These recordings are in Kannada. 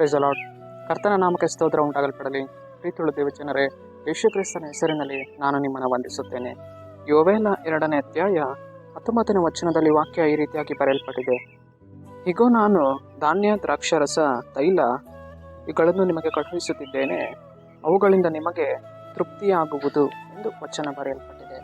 ಪ್ರೈಸ್ ಅಲಾಡ್ ಕರ್ತನ ನಾಮಕ ಸ್ತೋತ್ರ ಉಂಟಾಗಲ್ಪಡಲಿ. ಪ್ರೀತಿಯುಳ್ಳ ದೇವಜನರೇ ಯೇಸು ಕ್ರಿಸ್ತನ ಹೆಸರಿನಲ್ಲಿ ನಾನು ನಿಮ್ಮನ್ನು ವಂದಿಸುತ್ತೇನೆ. ಯೋವೇಲ ಎರಡನೇ ಅಧ್ಯಾಯ ಹತ್ತೊಂಬತ್ತನೇ ವಚನದಲ್ಲಿ ವಾಕ್ಯ ಈ ರೀತಿಯಾಗಿ ಬರೆಯಲ್ಪಟ್ಟಿದೆ. ಹೀಗೋ ನಾನು ಧಾನ್ಯ, ದ್ರಾಕ್ಷರಸ, ತೈಲ ಇವುಗಳನ್ನು ನಿಮಗೆ ಕಳುಹಿಸುತ್ತಿದ್ದೇನೆ. ಅವುಗಳಿಂದ ನಿಮಗೆ ತೃಪ್ತಿಯಾಗುವುದು ಎಂದು ವಚನ ಬರೆಯಲ್ಪಟ್ಟಿದೆ.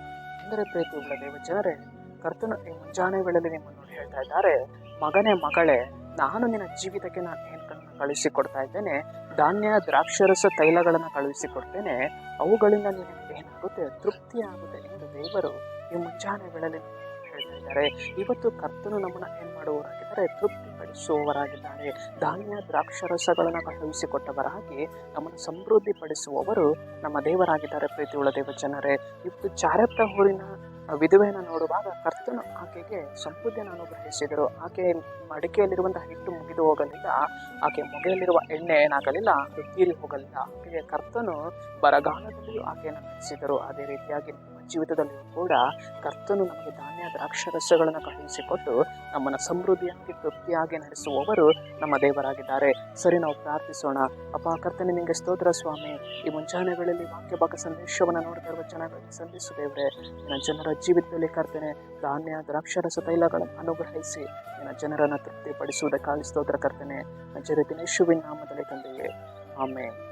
ಅಂದರೆ ಪ್ರೀತಿಯುಳ್ಳ ದೇವಜನರೇ, ಕರ್ತನ ಈ ಮುಂಜಾನೆ ವೇಳೆಯಲ್ಲಿ ನಿಮ್ಮನ್ನು ಹೇಳ್ತಾ ಇದ್ದಾರೆ. ಮಗನೇ, ಮಗಳೇ, ನಾನು ನಿನ್ನ ಜೀವಿತಕ್ಕೆ ನಾನು ಕಳುಹಿಸಿಕೊಡ್ತಾ ಇದ್ದೇನೆ. ಧಾನ್ಯ, ದ್ರಾಕ್ಷರಸ ತೈಲಗಳನ್ನು ಕಳುಹಿಸಿಕೊಡ್ತೇನೆ. ಅವುಗಳಿಂದ ನಿಮಗೆ ಏನಾಗುತ್ತೆ? ತೃಪ್ತಿ ಆಗುತ್ತೆ ಎಂದು ದೇವರು ಈ ಮುಂಜಾನೆ ಹೇಳ್ತಾ ಇದ್ದಾರೆ. ಇವತ್ತು ಕರ್ತನು ನಮ್ಮನ್ನು ಏನು ಮಾಡುವವರಾಗಿದ್ದಾರೆ? ತೃಪ್ತಿಪಡಿಸುವವರಾಗಿದ್ದಾರೆ. ಧಾನ್ಯ, ದ್ರಾಕ್ಷರಸಗಳನ್ನು ಕಳುಹಿಸಿಕೊಟ್ಟವರಾಗಿ ನಮ್ಮನ್ನು ಸಮೃದ್ಧಿ ಪಡಿಸುವವರು ನಮ್ಮ ದೇವರಾಗಿದ್ದಾರೆ ಪ್ರೀತಿಯುಳ್ಳ ದೇವ ಜನರೇ ಇವತ್ತು ಚಾರತ್ತ ಊರಿನ ವಿಧವೆಯನ್ನು ನೋಡುವಾಗ ಕರ್ತನು ಆಕೆಗೆ ಸಮೃದ್ಧಿಯನ್ನು ಅನುಗ್ರಹಿಸಿದರು ಆಕೆ ಮಡಿಕೆಯಲ್ಲಿರುವಂತಹ ಹಿಟ್ಟು ಮುಗಿದು ಹೋಗಲಿಲ್ಲ. ಆಕೆ ಮೊಗೆಯಲ್ಲಿರುವ ಎಣ್ಣೆ ಏನಾಗಲಿಲ್ಲ ಅದು ಹೋಗಲಿಲ್ಲ. ಆಕೆಗೆ ಕರ್ತನು ಬರಗಾಲದಲ್ಲಿಯೂ ಆಕೆಯನ್ನು ನಡೆಸಿದರು ಅದೇ ರೀತಿಯಾಗಿ ನಮ್ಮ ಜೀವಿತದಲ್ಲಿಯೂ ಕೂಡ ಕರ್ತನು ನಮಗೆ ಧಾನ್ಯ ದ್ರಾಕ್ಷರಸಗಳನ್ನು ಕಳುಹಿಸಿಕೊಟ್ಟು ನಮ್ಮನ್ನು ಸಮೃದ್ಧಿಯಾಗಿ, ತೃಪ್ತಿಯಾಗಿ ನಡೆಸುವವರು ನಮ್ಮ ದೇವರಾಗಿದ್ದಾರೆ. ಸರಿ, ನಾವು ಪ್ರಾರ್ಥಿಸೋಣ. ಅಪ್ಪ, ಕರ್ತನೆ, ನಿಮಗೆ ಸ್ತೋತ್ರ ಸ್ವಾಮಿ. ಈ ಮುಂಜಾನೆಗಳಲ್ಲಿ ವಾಕ್ಯ ಭಾಗ ಸಂದೇಶವನ್ನು ನೋಡ್ತಾ ಇರುವ ಜನಗಳಿಗೆ ಸಂಧಿಸು ದೇವರೇ, ನನ್ನ ಜನರ ಜೀವಿತದಲ್ಲಿ ಕರ್ತನೆ ಧಾನ್ಯ ದ್ರಾಕ್ಷರಸ ತೈಲಗಳನ್ನು ಅನುಗ್ರಹಿಸಿ, ನನ್ನ ಜನರನ್ನು ತೃಪ್ತಿಪಡಿಸುವುದಕ್ಕಾಗಿ ಸ್ತೋತ್ರ ಕರ್ತನೆ. ನನ್ನ ಜನ ದಿನೇಶುವಿನ ನಾಮದಲ್ಲಿ ತಂದೆಯೇ. ಆಮೇಲೆ